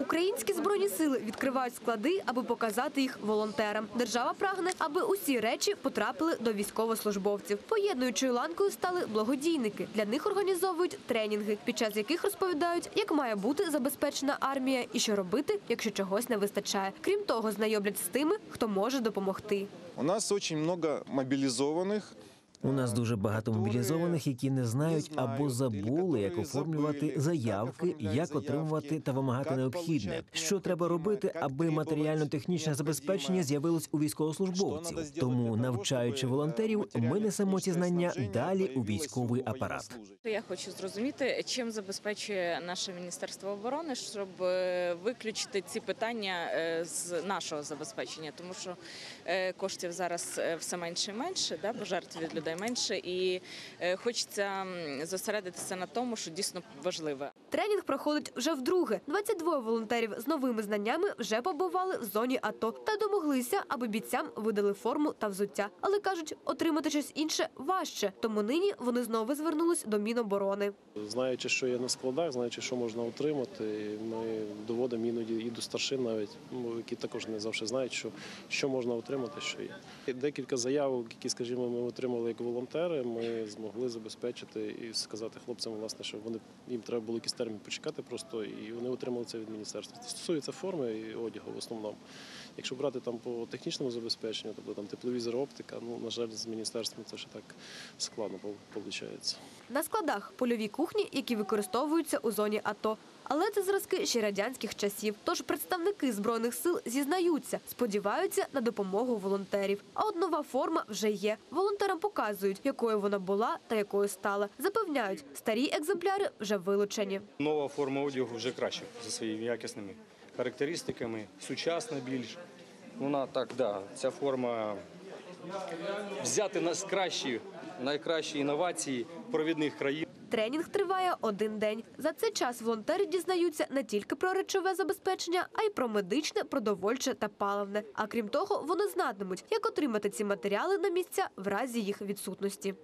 Українські збройні сили відкривають склади, аби показати їх волонтерам. Держава прагне, аби усі речі потрапили до військовослужбовців. Поєднуючою ланкою стали благодійники. Для них організовують тренінги, під час яких розповідають, як має бути забезпечена армія і що робити, якщо чогось не вистачає. Крім того, знайомлять з тими, хто може допомогти. У нас очень много мобилизованных. У нас дуже багато мобілізованих, які не знають або забули, як оформлювати заявки, як отримувати та вимагати необхідне. Що треба робити, аби матеріально-технічне забезпечення з'явилось у військовослужбовців. Тому, навчаючи волонтерів, ми несемо ці знання далі у військовий апарат. Я хочу зрозуміти, чим забезпечує наше міністерство оборони, щоб е, виключити ці питання е, з нашого забезпечення, тому що е, коштів зараз е, все менше і менше, да, бо жертв від людей менше, і е, хочеться зосередитися на тому, що дійсно важливе. Тренінг проходить вже вдруге. 22 волонтерів з новими знаннями вже побували в зоні АТО та домоглися, аби бійцям видали форму та взуття. Але кажуть, отримати щось інше важче. Тому нині вони знову звернулись до Міноборони. Знаючи, що є на складах, знаючи, що можна отримати, ми доводимо іноді і до старшин навіть, ну, які також не завжди знають, що, що можна отримати, що є. Декілька заявок, які, скажімо, ми отримали як волонтери, ми змогли забезпечити і сказати хлопцям, власне, що вони їм треба було якийсь термін почекати просто, і вони отримали це від міністерства. Це стосується форми і одягу в основному. Якщо брати там по технічному забезпеченню, тобто там тепловізор, оптика, ну на жаль, з міністерством це ще так складно виходить. На складах польові кухні, які використовуються у зоні АТО. Але це зразки ще радянських часів. Тож представники збройних сил зізнаються, сподіваються на допомогу волонтерів. А от нова форма вже є. Волонтерам показують, якою вона була та якою стала. Запевняють, старі екземпляри вже вилучені. Нова форма одягу вже краще за своїми якісними характеристиками, сучасна більш. Вона так, да, ця форма взяти нас кращі, найкращі інновації провідних країн. Тренінг триває один день. За цей час волонтери дізнаються не тільки про речове забезпечення, а й про медичне, продовольче та паливне. А крім того, вони знатимуть, як отримати ці матеріали на місця в разі їх відсутності.